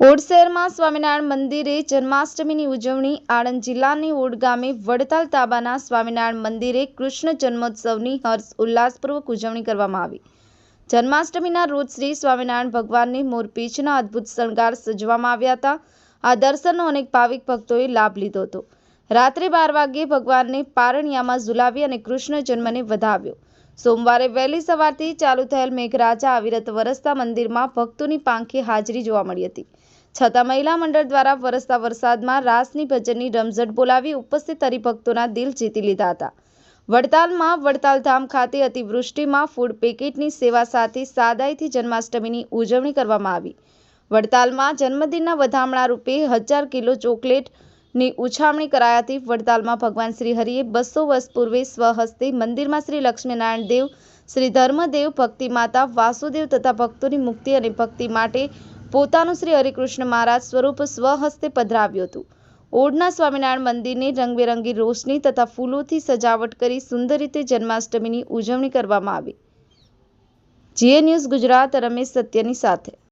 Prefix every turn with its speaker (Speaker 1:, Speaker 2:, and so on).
Speaker 1: Odd શહેરમાં સ્વામિનારાયણ મંદિરે જન્માષ્ટમીની ઉજવણી. આણંદ જિલ્લાની ઓડ ગામે વડતાલ તાબાના સ્વામિનારાયણ મંદિરે કૃષ્ણ જન્મોત્સવની હર્ષ ઉલ્લાસપૂર્વક ઉજવણી કરવામાં આવી. જન્માષ્ટમીના રોજ શ્રી સ્વામિનારાયણ ભગવાનની મોરપીંછના અદ્ભુત શણગાર સજવામાં આવ્યા હતા. આ દર્શનનો અનેક ભાવિક ભક્તોએ લાભ લીધો હતો. રાત્રે બાર વાગ્યે ભગવાનને પારણિયામાં ઝુલાવી અને કૃષ્ણ જન્મને વધાવ્યો. સોમવારે વહેલી સવારથી ચાલુ થયેલ મેઘરાજા અવિરત વરસતા મંદિરમાં ભક્તોની પાંખી હાજરી જોવા મળી હતી. છતાં મહિલા મંડળ દ્વારા વરસતા વરસાદમાં રાસની ભજનની રમઝટ બોલાવી ઉપસ્થિત હરિભક્તોના દિલ જીતી લીધા હતા. વડતાલમાં વડતાલ ધામ ખાતે અતિવૃષ્ટિમાં ફૂડ પેકેટની સેવા સાથે સાદાઈથી જન્માષ્ટમીની ઉજવણી કરવામાં આવી. વડતાલમાં જન્મદિનના વધામણા રૂપે હજાર કિલો ચોકલેટની ઉછામણી કરાયાથી વડતાલમાં ભગવાન શ્રી હરિએ બસો વર્ષ પૂર્વે સ્વહસ્તે મંદિરમાં શ્રી લક્ષ્મીનારાયણ દેવ, શ્રી ધર્મદેવ, ભક્તિ માતા, વાસુદેવ તથા ભક્તોની મુક્તિ અને ભક્તિ માટે પોતાનું શ્રી હરિકૃષ્ણ મહારાજ સ્વરૂપ સ્વહસ્તે પધરાવ્યું હતું. ઓડના સ્વામિનારાયણ મંદિરને રંગબેરંગી રોશની તથા ફૂલોથી સજાવટ કરી સુંદર રીતે જન્માષ્ટમીની ઉજવણી કરવામાં આવી. જીએ ન્યૂઝ ગુજરાત, રમેશ સત્યની સાથે.